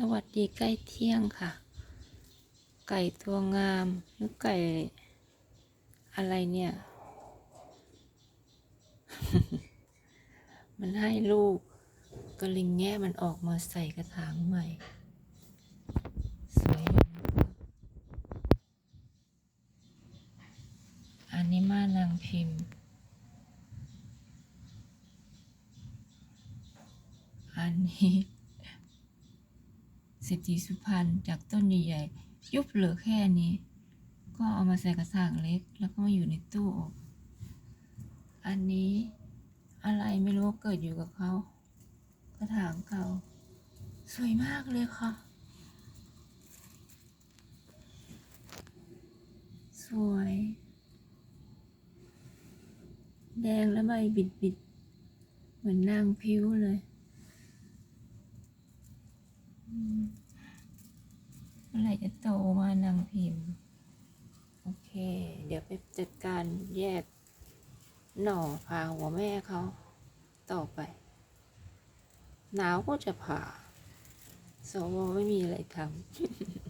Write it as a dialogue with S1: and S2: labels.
S1: สวัสดีใกล้เที่ยงค่ะ ไก่ตัวงามหรือไก่อะไรเนี่ย มันให้ลูกก็ลิงแง่มันออกมาใส่กระถางใหม่ สวย อันนี้มานางพิมพ์ อันนี้ เศรษฐีสุพรรณจากต้นใหญ่ๆ ยุบเหลือแค่นี้ ก็เอามาใส่กระถางเล็ก แล้วก็มาอยู่ในตู้อบ อันนี้อะไรไม่รู้เกิดอยู่กับเขา กระถางเก่า สวยมากเลยค่ะ สวย แดงแล้วใบบิดๆ เหมือนนางพิ้วเลยอืม เมื่อไหร่จะโตมานางพิมพ์ โอเค เดี๋ยวไปจัดการแยกหน่อพาหัวแม่เขาต่อไป หนาวก็จะผ่าสวไม่มีอะไรทำ